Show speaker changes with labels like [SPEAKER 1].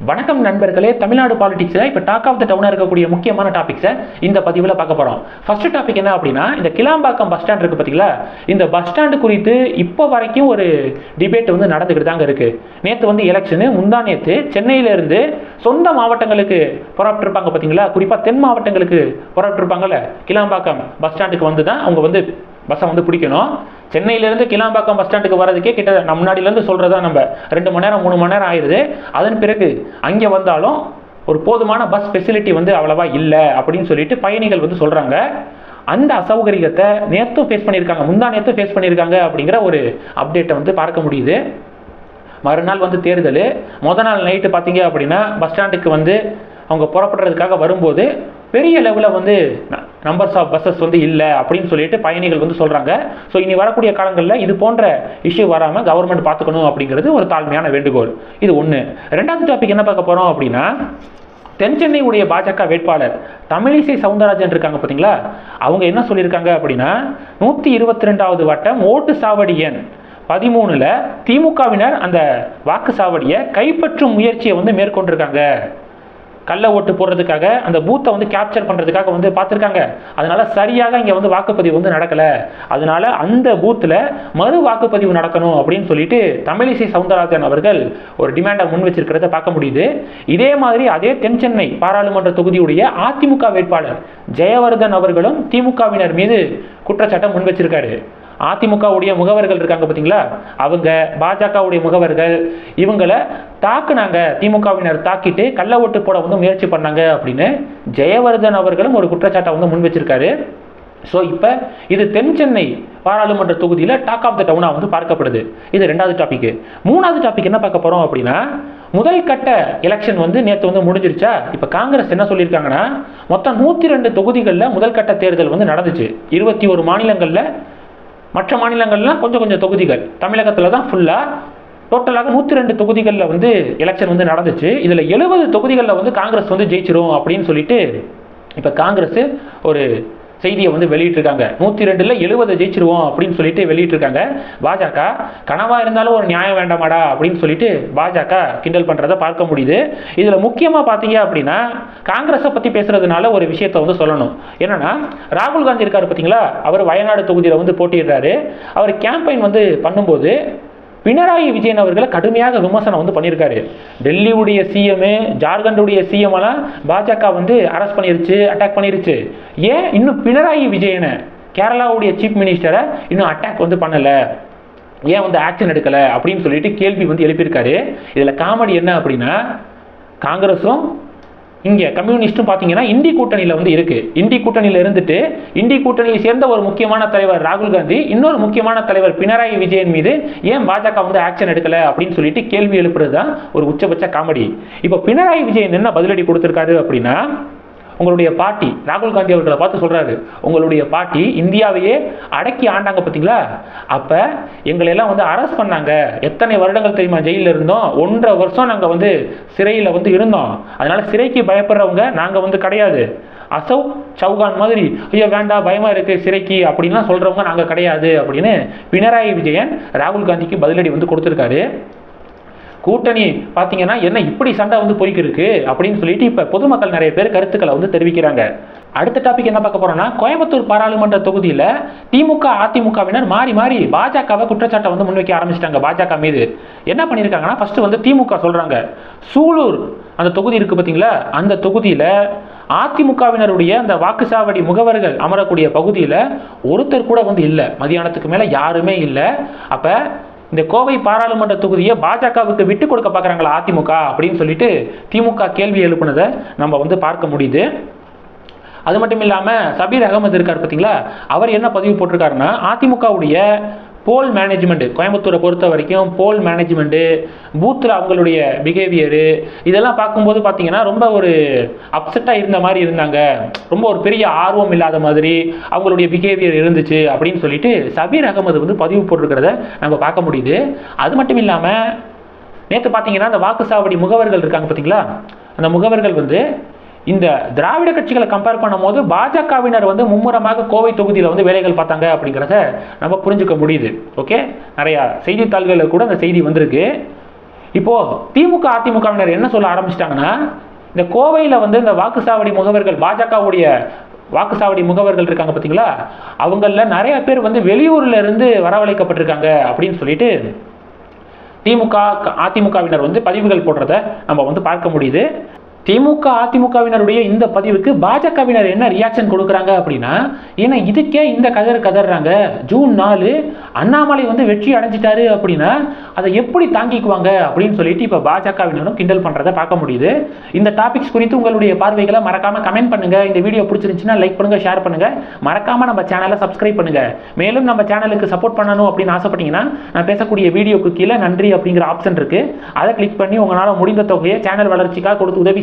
[SPEAKER 1] வணக்கம் நண்பர்களே தமிழ்நாடு பாலிடிக்ஸில் இப்போ டாக் ஆஃப் த டவுனாக இருக்கக்கூடிய முக்கியமான டாபிக்ஸை இந்த பதிவில் பார்க்க போகிறோம் ஃபர்ஸ்ட் டாபிக் என்ன அப்படின்னா இந்த கிளாம்பாக்கம் பஸ் ஸ்டாண்ட் இருக்குது பார்த்தீங்களா இந்த பஸ் ஸ்டாண்டு குறித்து இப்போ வரைக்கும் ஒரு டிபேட் வந்து நடந்துக்கிட்டு தாங்க இருக்குது நேற்று வந்து எலெக்ஷனு முந்தா நேற்று சென்னையிலேருந்து சொந்த மாவட்டங்களுக்கு புறப்பட்டிருப்பாங்க பார்த்தீங்களா குறிப்பாக தென் மாவட்டங்களுக்கு புறப்பட்டிருப்பாங்கல்ல கிளாம்பாக்கம் பஸ் ஸ்டாண்டுக்கு வந்து தான் அவங்க வந்து பஸ்ஸை வந்து பிடிக்கணும். சென்னையிலேருந்து கிளாம்பாக்கம் பஸ் ஸ்டாண்டுக்கு வரதுக்கே கிட்ட நம்ம முன்னாடியிலேருந்து சொல்கிறதா நம்ம ரெண்டு மணி நேரம் மூணு மணி நேரம் ஆயிடுது அதன் பிறகு அங்கே வந்தாலும் ஒரு போதுமான பஸ் ஃபெசிலிட்டி வந்து அவ்வளவா இல்லை அப்படின்னு சொல்லிட்டு பயணிகள் வந்து சொல்கிறாங்க அந்த அசௌகரியத்தை நேற்றும் ஃபேஸ் பண்ணியிருக்காங்க. முந்தா நேற்றும் ஃபேஸ் பண்ணியிருக்காங்க அப்படிங்கிற ஒரு அப்டேட்டை வந்து பார்க்க முடியுது. மறுநாள் வந்து தேர்தல். முத நாள் நைட்டு பார்த்தீங்க அப்படின்னா பஸ் ஸ்டாண்டுக்கு வந்து அவங்க புறப்படுறதுக்காக வரும்போது பெரிய லெவலில் வந்து நம்பர்ஸ் ஆஃப் பஸ்ஸஸ் வந்து இல்லை அப்படின்னு சொல்லிட்டு பயணிகள் வந்து சொல்கிறாங்க ஸோ இனி வரக்கூடிய காலங்களில் இது போன்ற இஷ்யூ வராமல் கவர்மெண்ட் பார்த்துக்கணும் அப்படிங்கிறது ஒரு தாழ்மையான வேண்டுகோள். இது ஒன்று ரெண்டாவது டாபிக் என்ன பார்க்க போகிறோம் அப்படின்னா தென் சென்னையுடைய பாஜக வேட்பாளர் தமிழிசை சவுந்தரராஜன் இருக்காங்க பார்த்தீங்களா அவங்க என்ன சொல்லியிருக்காங்க அப்படின்னா நூற்றி இருபத்தி ரெண்டாவது வட்டம் ஓட்டு சாவடி எண் பதிமூணில் திமுகவினர் அந்த வாக்கு சாவடியை கைப்பற்றும் முயற்சியை வந்து மேற்கொண்டிருக்காங்க. கள்ள ஓட்டு போடுறதுக்காக அந்த பூத்தை வந்து கேப்சர் பண்ணுறதுக்காக வந்து பார்த்துருக்காங்க. அதனால சரியாக இங்கே வந்து வாக்குப்பதிவு வந்து நடக்கலை. அதனால அந்த பூத்தில் மறு வாக்குப்பதிவு நடக்கணும் அப்படின்னு சொல்லிட்டு தமிழிசை சவுந்தரராஜன் அவர்கள் ஒரு டிமாண்டை முன் வச்சிருக்கிறத பார்க்க முடியுது. இதே மாதிரி அதே தென் சென்னை பாராளுமன்ற தொகுதியுடைய அதிமுக வேட்பாளர் ஜெயவர்தன் அவர்களும் திமுகவினர் மீது குற்றச்சாட்டை முன் வச்சிருக்காரு. அதிமுகவுடைய முகவர்கள் இருக்காங்க பார்த்தீங்களா அவங்க பாஜகவுடைய முகவர்கள் இவங்களை தாக்குனாங்க. திமுகவினர் தாக்கிட்டு கள்ள ஓட்டு போட வந்து முயற்சி பண்ணாங்க அப்படின்னு ஜெயவர்தன் அவர்களும் ஒரு குற்றச்சாட்டை வந்து முன் வச்சிருக்காரு. ஸோ இப்போ இது தென் சென்னை பாராளுமன்ற தொகுதியில் டாக் ஆஃப் த டவுனாக வந்து பார்க்கப்படுது. இது ரெண்டாவது டாபிக் மூணாவது டாபிக் என்ன பார்க்க போகிறோம் அப்படின்னா முதல் கட்ட எலெக்ஷன் வந்து நேற்று வந்து முடிஞ்சிருச்சா? இப்போ காங்கிரஸ் என்ன சொல்லியிருக்காங்கன்னா மொத்தம் நூற்றி ரெண்டு தொகுதிகளில் முதல் கட்ட தேர்தல் வந்து நடந்துச்சு. இருபத்தி ஒரு மாநிலங்களில் மற்ற மாநிலங்கள்லாம் கொஞ்சம் கொஞ்சம் தொகுதிகள். தமிழகத்தில் தான் ஃபுல்லாக டோட்டலாக நூற்றி ரெண்டு தொகுதிகளில் வந்து எலெக்ஷன் வந்து நடந்துச்சு. இதில் எழுபது தொகுதிகளில் வந்து காங்கிரஸ் வந்து ஜெயிச்சிரும் அப்படின்னு சொல்லிட்டு இப்போ காங்கிரஸ் ஒரு செய்தியை வந்து வெளியிட்டிருக்காங்க. நூற்றி ரெண்டில் எழுபது ஜெயிச்சிருவோம் அப்படின்னு சொல்லிட்டு வெளியிட்டிருக்காங்க. பாஜக கனவா இருந்தாலும் ஒரு நியாயம் வேண்டாமாடா அப்படின்னு சொல்லிட்டு பாஜக கிண்டல் பண்ணுறதை பார்க்க முடியுது. இதில் முக்கியமாக பார்த்தீங்க அப்படின்னா காங்கிரஸை பற்றி பேசுறதுனால ஒரு விஷயத்தை வந்து சொல்லணும். என்னன்னா ராகுல் காந்தி இருக்காரு பார்த்தீங்களா? அவர் வயநாடு தொகுதியில் வந்து போட்டிடுறாரு அவர் கேம்பெயின் வந்து பண்ணும்போது பினராயி விஜயன் அவர்களை கடுமையாக விமர்சனம் வந்து பண்ணியிருக்காரு. டெல்லியுடைய சிஎம் ஜார்க்கண்டுடைய சிஎம் எல்லாம் பாஜக வந்து அரெஸ்ட் பண்ணிருச்சு அட்டாக் பண்ணிருச்சு. ஏன் இன்னும் பினராயி விஜயனை கேரளாவுடைய சீஃப் மினிஸ்டரை இன்னும் அட்டாக் வந்து பண்ணலை? ஏன் வந்து ஆக்ஷன் எடுக்கலை? அப்படின்னு சொல்லிட்டு கேள்வி வந்து எழுப்பியிருக்காரு. இதில் காமெடி என்ன அப்படின்னா காங்கிரஸும் இங்கே கம்யூனிஸ்ட்டும் பார்த்தீங்கன்னா இந்தி கூட்டணியில் வந்து இருக்கு. இந்தி கூட்டணியில் இருந்துட்டு இந்தி கூட்டணியை சேர்ந்த ஒரு முக்கியமான தலைவர் ராகுல் காந்தி இன்னொரு முக்கியமான தலைவர் பினராயி விஜயன் மீது ஏன் பாஜக வந்து ஆக்ஷன் எடுக்கல அப்படின்னு சொல்லிட்டு கேள்வி எழுப்புறது தான் ஒரு உச்சபட்ச காமெடி. இப்போ பினராயி விஜயன் என்ன பதிலடி கொடுத்துருக்காரு அப்படின்னா உங்களுடைய பாட்டி ராகுல் காந்தி அவர்களை பார்த்து சொல்றாரு உங்களுடைய பாட்டி இந்தியாவையே அடக்கி ஆண்டாங்க பார்த்தீங்களா அப்ப எங்களை எல்லாம் வந்து அரெஸ்ட் பண்ணாங்க. எத்தனை வருடங்கள் தெரியுமா ஜெயிலில் இருந்தோம்? ஒன்றரை வருஷம் நாங்கள் வந்து சிறையில் வந்து இருந்தோம். அதனால சிறைக்கு பயப்படுறவங்க நாங்கள் வந்து கிடையாது. அசோக் சௌகான் மாதிரி ஐயோ வேண்டாம் பயமா இருக்கு சிறைக்கு அப்படின்லாம் சொல்றவங்க நாங்கள் கிடையாது அப்படின்னு பினராயி விஜயன் ராகுல் காந்திக்கு பதிலடி வந்து கொடுத்துருக்காரு. கூட்டணி பார்த்தீங்கன்னா என்ன இப்படி சண்டை வந்து போய்க்கிருக்கு அப்படின்னு சொல்லிட்டு இப்போ பொதுமக்கள் நிறைய பேர் கருத்துக்களை வந்து தெரிவிக்கிறாங்க. அடுத்த டாபிக் என்ன பார்க்க போறோம்னா கோயம்புத்தூர் பாராளுமன்ற தொகுதியில் திமுக அதிமுகவினர் மாறி மாறி பாஜகவை குற்றச்சாட்டை வந்து முன்வைக்க ஆரம்பிச்சிட்டாங்க பாஜக மீது. என்ன பண்ணியிருக்காங்கன்னா ஃபர்ஸ்ட் வந்து திமுக சொல்றாங்க. சூலூர் அந்த தொகுதி இருக்கு பார்த்தீங்களா அந்த தொகுதியில் அதிமுகவினருடைய அந்த வாக்குச்சாவடி முகவர்கள் அமரக்கூடிய பகுதியில் ஒருத்தர் கூட வந்து இல்லை. மதியானத்துக்கு மேலே யாருமே இல்லை. அப்போ இந்த கோவை பாராளுமன்ற தொகுதியை பாஜகவுக்கு விட்டு கொடுக்க பார்க்குறாங்களா அதிமுக அப்படின்னு சொல்லிட்டு திமுக கேள்வி எழுப்புனதை நம்ம வந்து பார்க்க முடியுது. அது மட்டும் இல்லாமல் சபீர் அகமது இருக்கார் பார்த்தீங்களா அவர் என்ன பதிவு போட்டிருக்காருன்னா அதிமுகவுடைய போல் மேனேஜ்மெண்ட் கோயம்புத்தூரை பொறுத்த வரைக்கும் போல் மேனேஜ்மெண்ட்டு பூத்தில் அவங்களுடைய பிஹேவியரு இதெல்லாம் பார்க்கும்போது பார்த்தீங்கன்னா ரொம்ப ஒரு அப்செட்டாக இருந்த மாதிரி இருந்தாங்க. ரொம்ப ஒரு பெரிய ஆர்வம் இல்லாத மாதிரி அவங்களுடைய பிஹேவியர் இருந்துச்சு அப்படின்னு சொல்லிட்டு சபீர் அகமது வந்து பதிவு போட்டிருக்கிறத நம்ம பார்க்க முடியுது. அது மட்டும் இல்லாமல் நேற்று பார்த்தீங்கன்னா அந்த வாக்குச்சாவடி முகவர்கள் இருக்காங்க பார்த்தீங்களா? அந்த முகவர்கள் வந்து இந்த திராவிட கட்சிகளை கம்பேர் பண்ணும்போது பாஜகவினர் வந்து மும்முரமாக கோவை தொகுதியில் வந்து வேலைகள் பார்த்தாங்க அப்படிங்கிறத நம்ம புரிஞ்சுக்க முடியுது. ஓகே நிறையா செய்தித்தாள்களில் கூட அந்த செய்தி வந்திருக்கு. இப்போது திமுக அதிமுகவினர் என்ன சொல்ல ஆரம்பிச்சிட்டாங்கன்னா இந்த கோவையில் வந்து இந்த வாக்குச்சாவடி முகவர்கள் பாஜகவுடைய வாக்குச்சாவடி முகவர்கள் இருக்காங்க பார்த்தீங்களா? அவங்களில் நிறைய பேர் வந்து வெளியூரில் இருந்து வரவழைக்கப்பட்டிருக்காங்க அப்படின்னு சொல்லிட்டு திமுக அதிமுகவினர் வந்து பதிவுகள் போடுறத நம்ம வந்து பார்க்க முடியுது. திமுக அதிமுகவினருடைய இந்த பதிவுக்கு பாஜகவினர் என்ன ரியாக்ஷன் கொடுக்குறாங்க அப்படின்னா ஏன்னா இதுக்கே இந்த கதர் கதறாங்க ஜூன் நாலு அண்ணாமலை வந்து வெற்றி அடைஞ்சிட்டாரு அப்படின்னா அதை எப்படி தாங்கிக்குவாங்க அப்படின்னு சொல்லிட்டு இப்போ பாஜகவினரும் கிண்டல் பண்ணுறதை பார்க்க முடியுது. இந்த டாபிக்ஸ் குறித்து உங்களுடைய பார்வைகளை மறக்காமல் கமெண்ட் பண்ணுங்க. இந்த வீடியோ பிடிச்சிருந்துச்சுன்னா லைக் பண்ணுங்க ஷேர் பண்ணுங்க. மறக்காமல் நம்ம சேனலை சப்ஸ்கிரைப் பண்ணுங்க. மேலும் நம்ம சேனலுக்கு சப்போர்ட் பண்ணணும் அப்படின்னு ஆசைப்பட்டீங்கன்னா நான் பேசக்கூடிய வீடியோக்கு கீழே நன்றி அப்படிங்கிற ஆப்ஷன் இருக்கு. அதை கிளிக் பண்ணி உங்களால் முடிந்த தொகையை சேனல் வளர்ச்சிக்காக கொடுத்து உதவி